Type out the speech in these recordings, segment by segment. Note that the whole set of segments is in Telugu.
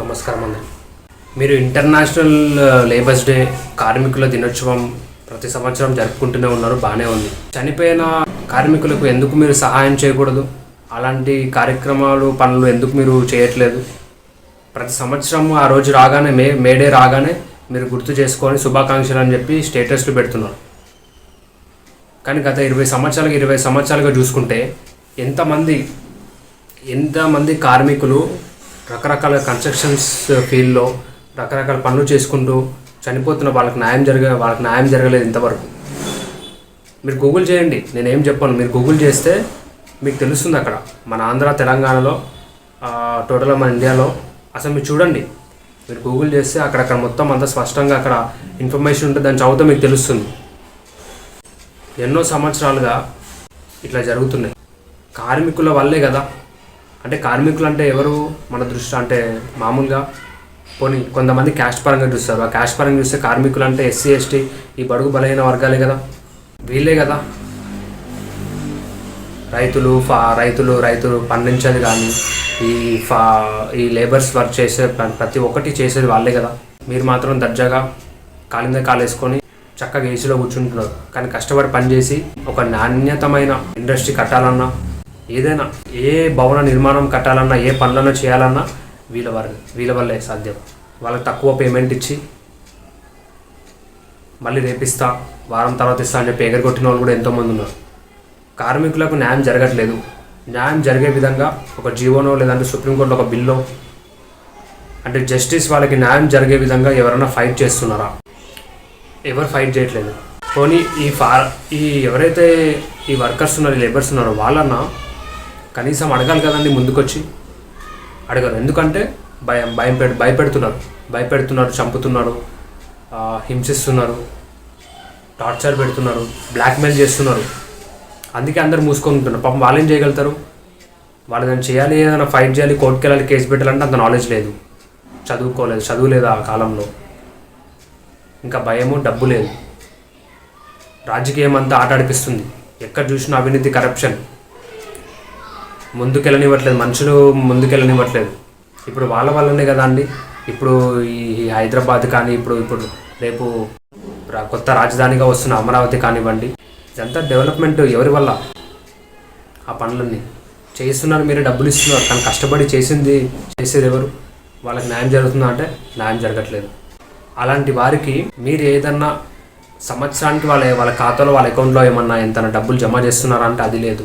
నమస్కారం అందరి మీరు ఇంటర్నేషనల్ లేబర్స్ డే కార్మికుల దినోత్సవం ప్రతి సంవత్సరం జరుపుకుంటూనే ఉన్నారు బాగానే ఉంది. చనిపోయిన కార్మికులకు ఎందుకు మీరు సహాయం చేయకూడదు? అలాంటి కార్యక్రమాలు పనులు ఎందుకు మీరు చేయట్లేదు? ప్రతి సంవత్సరం ఆ రోజు రాగానే మే మేడే రాగానే మీరు గుర్తు చేసుకొని శుభాకాంక్షలు అని చెప్పి స్టేటస్లు పెడుతున్నారు. కానీ గత ఇరవై సంవత్సరాలకు ఇరవై సంవత్సరాలుగా చూసుకుంటే ఎంతమంది ఎంతమంది కార్మికులు రకరకాల కన్స్ట్రక్షన్స్ ఫీల్డ్లో రకరకాల పనులు చేసుకుంటూ చనిపోతున్న వాళ్ళకి న్యాయం జరగ వాళ్ళకి న్యాయం జరగలేదు ఇంతవరకు. మీరు గూగుల్ చేయండి. నేనేం చెప్పాను. మీరు గూగుల్ చేస్తే మీకు తెలుస్తుంది అక్కడ. మన ఆంధ్ర తెలంగాణలో టోటల్గా మన ఇండియాలో అసలు మీరు చూడండి. మీరు గూగుల్ చేస్తే అక్కడక్కడ మొత్తం అంత స్పష్టంగా అక్కడ ఇన్ఫర్మేషన్ ఉంటుంది దాని చదివితే మీకు తెలుస్తుంది. ఎన్నో సంవత్సరాలుగా ఇట్లా జరుగుతున్నాయి. కార్మికుల వల్లే కదా అంటే కార్మికులు అంటే ఎవరు? మన దృష్టి అంటే మామూలుగా పోనీ కొంతమంది క్యాస్ట్ పరంగా చూస్తారు. ఆ క్యాస్ట్ పరంగా చూస్తే కార్మికులు అంటే ఎస్సీ ఎస్టీ ఈ బడుగు బలహీన వర్గాలే కదా. వీళ్ళే కదా. రైతులు ఫా రైతులు రైతులు పండించేది కానీ ఈ ఫా ఈ లేబర్స్ వర్క్ చేసే ప్రతి ఒక్కటి చేసేది వాళ్ళే కదా. మీరు మాత్రం దర్జాగా కాలింద కాలేసుకొని చక్కగా ఏసీలో కూర్చుంటున్నారు. కానీ కష్టపడి పనిచేసి ఒక నాణ్యతమైన ఇండస్ట్రీ కట్టాలన్నా ఏదైనా ఏ భవన నిర్మాణం కట్టాలన్నా ఏ పనులన్నా చేయాలన్నా వీళ్ళ వారి వీళ్ళ వల్లే సాధ్యం. వాళ్ళకి తక్కువ పేమెంట్ ఇచ్చి మళ్ళీ రేపిస్తా వారం తర్వాత ఇస్తా అని చెప్పి ఎగరగొట్టిన వాళ్ళు కూడా ఎంతోమంది ఉన్నారు. కార్మికులకు న్యాయం జరగట్లేదు. న్యాయం జరిగే విధంగా ఒక జీవోనో లేదంటే సుప్రీంకోర్టులో ఒక బిల్లో అంటే జస్టిస్ వాళ్ళకి న్యాయం జరిగే విధంగా ఎవరైనా ఫైట్ చేస్తున్నారా? ఎవరు ఫైట్ చేయట్లేదు. పోనీ ఈ ఫా ఈ ఎవరైతే ఈ వర్కర్స్ ఉన్నారు ఈ లేబర్స్ ఉన్నారో వాళ్ళన్నా కనీసం అడగాలి కదండి ముందుకొచ్చి. అడగరు. ఎందుకంటే భయం భయం పెడు భయపెడుతున్నారు. భయపెడుతున్నారు చంపుతున్నారు హింసిస్తున్నారు టార్చర్ పెడుతున్నారు బ్లాక్మెయిల్ చేస్తున్నారు. అందుకే అందరు మూసుకొని ఉంటున్నారు. పాపం వాళ్ళు ఏం చేయగలుగుతారు? వాళ్ళు దాన్ని చేయాలి ఏదైనా ఫైట్ చేయాలి కోర్టుకి వెళ్ళాలి కేసు పెట్టాలంటే అంత నాలెడ్జ్ లేదు. చదువుకోలేదు చదువు లేదు ఆ కాలంలో. ఇంకా భయము డబ్బు లేదు. రాజకీయం అంతా ఆట ఆడిపిస్తుంది. ఎక్కడ చూసినా అవినీతి కరప్షన్ ముందుకెళ్ళనివ్వట్లేదు మనుషులు ముందుకెళ్ళనివ్వట్లేదు. ఇప్పుడు వాళ్ళ వల్లనే కదా అండి. ఇప్పుడు ఈ హైదరాబాద్ కానీ ఇప్పుడు ఇప్పుడు రేపు కొత్త రాజధానిగా వస్తున్న అమరావతి కానివ్వండి ఇదంతా డెవలప్మెంట్ ఎవరి వల్ల? ఆ పనులన్నీ చేస్తున్నారు మీరే డబ్బులు ఇస్తున్నారు కానీ కష్టపడి చేసింది చేసేది ఎవరు? వాళ్ళకి న్యాయం జరుగుతుందా అంటే న్యాయం జరగట్లేదు. అలాంటి వారికి మీరు ఏదన్నా సంవత్సరానికి వాళ్ళ వాళ్ళ ఖాతాలో వాళ్ళ అకౌంట్లో ఏమన్నా ఎంత డబ్బులు జమ చేస్తున్నారా అంటే అది లేదు.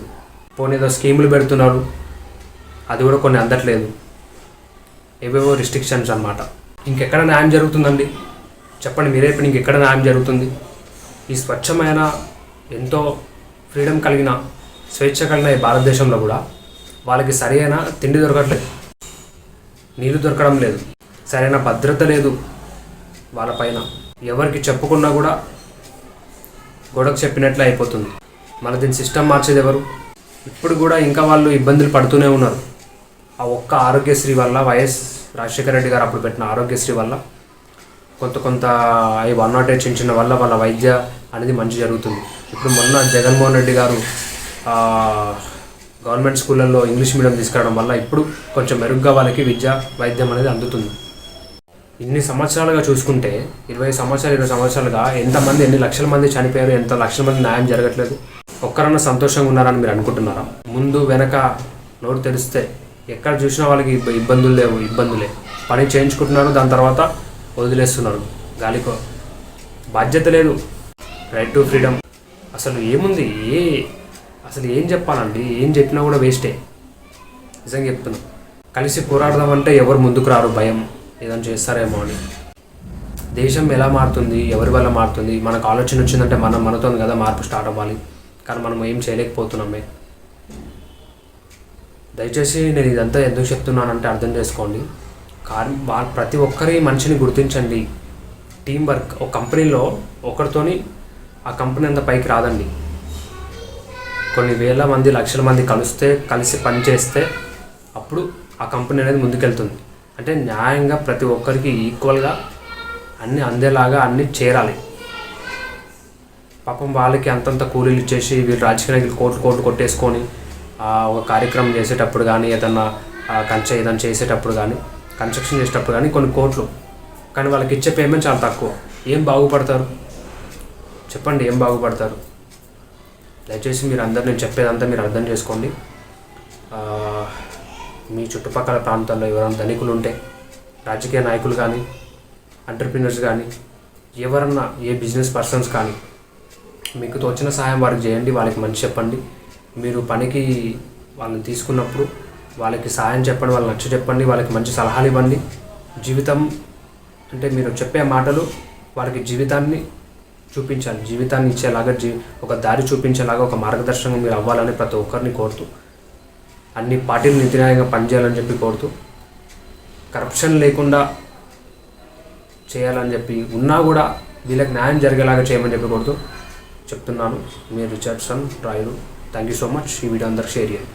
పోనీ ఏదో స్కీములు పెడుతున్నారు. అది కూడా కొన్ని అందట్లేదు. ఏవేవో రిస్ట్రిక్షన్స్ అనమాట ఇంకెక్కడ న్యాయం జరుగుతుందండి? చెప్పండి మీరే ఇప్పుడు ఇంకెక్కడ న్యాయం జరుగుతుంది? ఈ స్వచ్ఛమైన ఎంతో ఫ్రీడమ్ కలిగిన స్వేచ్ఛ కలిగిన ఈ భారతదేశంలో కూడా వాళ్ళకి సరైన తిండి దొరకట్లేదు. నీళ్ళు దొరకడం లేదు. సరైన భద్రత లేదు వాళ్ళపైన ఎవరికి చెప్పుకున్నా కూడా గొడవకు చెప్పినట్లే అయిపోతుంది. మన దీని సిస్టమ్ మార్చేది ఎవరు? ఇప్పుడు కూడా ఇంకా వాళ్ళు ఇబ్బందులు పడుతూనే ఉన్నారు. ఆ ఒక్క ఆరోగ్యశ్రీ వల్ల వైఎస్ రాజశేఖర రెడ్డి గారు అప్పుడు పెట్టిన ఆరోగ్యశ్రీ వల్ల కొంత కొంత ఈ వన్ నాట్ ఎయిట్ చిన్న చిన్న వల్ల వాళ్ళ వైద్య అనేది మంచి జరుగుతుంది. ఇప్పుడు మొన్న జగన్మోహన్ రెడ్డి గారు గవర్నమెంట్ స్కూళ్ళల్లో ఇంగ్లీష్ మీడియం తీసుకురావడం వల్ల ఇప్పుడు కొంచెం మెరుగ్గా వాళ్ళకి విద్య వైద్యం అనేది అందుతుంది. ఇన్ని సంవత్సరాలుగా చూసుకుంటే ఇరవై సంవత్సరాలు ఇరవై సంవత్సరాలుగా ఎంతమంది ఎన్ని లక్షల మంది చనిపోయారు ఎంత లక్షల మంది న్యాయం జరగట్లేదు. ఒక్కరన్నా సంతోషంగా ఉన్నారని మీరు అనుకుంటున్నారా? ముందు వెనక నోరు తెరిస్తే ఎక్కడ చూసినా వాళ్ళకి ఇబ్బందులు లేవు ఇబ్బందులే. పని చేయించుకుంటున్నారు దాని తర్వాత వదిలేస్తున్నారు. గాలికో. బాధ్యత లేదు. రైట్ టు ఫ్రీడమ్ అసలు ఏముంది? ఏ అసలు ఏం చెప్పాలండి? ఏం చెప్పినా కూడా వేస్టే. నిజంగా చెప్తున్నాను కలిసి పోరాడదామంటే ఎవరు ముందుకు రారు? భయం. ఏదైనా చేస్తారేమో అని. దేశం ఎలా మారుతుంది? ఎవరి వల్ల మారుతుంది? మనకు ఆలోచన వచ్చిందంటే మనం మనతో కదా మార్పు స్టార్ట్ అవ్వాలి. కానీ మనం ఏం చేయలేకపోతున్నామే. దయచేసి నేను ఇదంతా ఎందుకు చెప్తున్నానంటే అర్థం చేసుకోండి. కార్ ప్రతి ఒక్కరి మనిషిని గుర్తించండి. టీం వర్క్ ఒక కంపెనీలో ఒకరితోని ఆ కంపెనీ అంత పైకి రాదండి. కొన్ని వేల మంది లక్షల మంది కలిస్తే కలిసి పనిచేస్తే అప్పుడు ఆ కంపెనీ అనేది ముందుకెళ్తుంది. అంటే న్యాయంగా ప్రతి ఒక్కరికి ఈక్వల్గా అన్నీ అందేలాగా అన్నీ చేరాలి. పాపం వాళ్ళకి అంతంత కూలీలు ఇచ్చేసి వీళ్ళు రాజకీయ నాయకులు కోట్లు కోట్లు కొట్టేసుకొని ఒక కార్యక్రమం చేసేటప్పుడు కానీ ఏదన్నా కంచె ఏదైనా చేసేటప్పుడు కానీ కన్స్ట్రక్షన్ చేసేటప్పుడు కానీ కొన్ని కోట్లు. కానీ వాళ్ళకి ఇచ్చే పేమెంట్ చాలా తక్కువ. ఏం బాగుపడతారు? చెప్పండి ఏం బాగుపడతారు? దయచేసి మీరు అందరు నేను చెప్పేదంతా మీరు అర్థం చేసుకోండి. మీ చుట్టుపక్కల ప్రాంతాల్లో ఎవరైనా ధనికులు ఉంటే రాజకీయ నాయకులు కానీ ఎంటర్ప్రినర్స్ కానీ ఎవరన్నా ఏ బిజినెస్ పర్సన్స్ కానీ మీకు తోచిన సహాయం వారికి చేయండి వాళ్ళకి మంచి చెప్పండి. మీరు పనికి వాళ్ళని తీసుకున్నప్పుడు వాళ్ళకి సహాయం చెప్పండి వాళ్ళకి నచ్చ చెప్పండి వాళ్ళకి మంచి సలహాలు ఇవ్వండి. జీవితం అంటే మీరు చెప్పే మాటలు వాళ్ళకి జీవితాన్ని చూపించాలి. జీవితాన్ని ఇచ్చేలాగా జీ ఒక దారి చూపించేలాగా ఒక మార్గదర్శనం మీరు అవ్వాలని ప్రతి ఒక్కరిని కోరుతూ అన్ని పార్టీలు నీతిన్యాయంగా పనిచేయాలని చెప్పి కోరుతూ కరప్షన్ లేకుండా చేయాలని చెప్పి ఉన్నా కూడా వీళ్ళకి న్యాయం జరిగేలాగా చేయమని చెప్పి కోరుతూ చెప్తున్నాను. మీరు Richardson Rayudu thank you so much ఈ వీడియో అందరికి షేర్ చేయండి.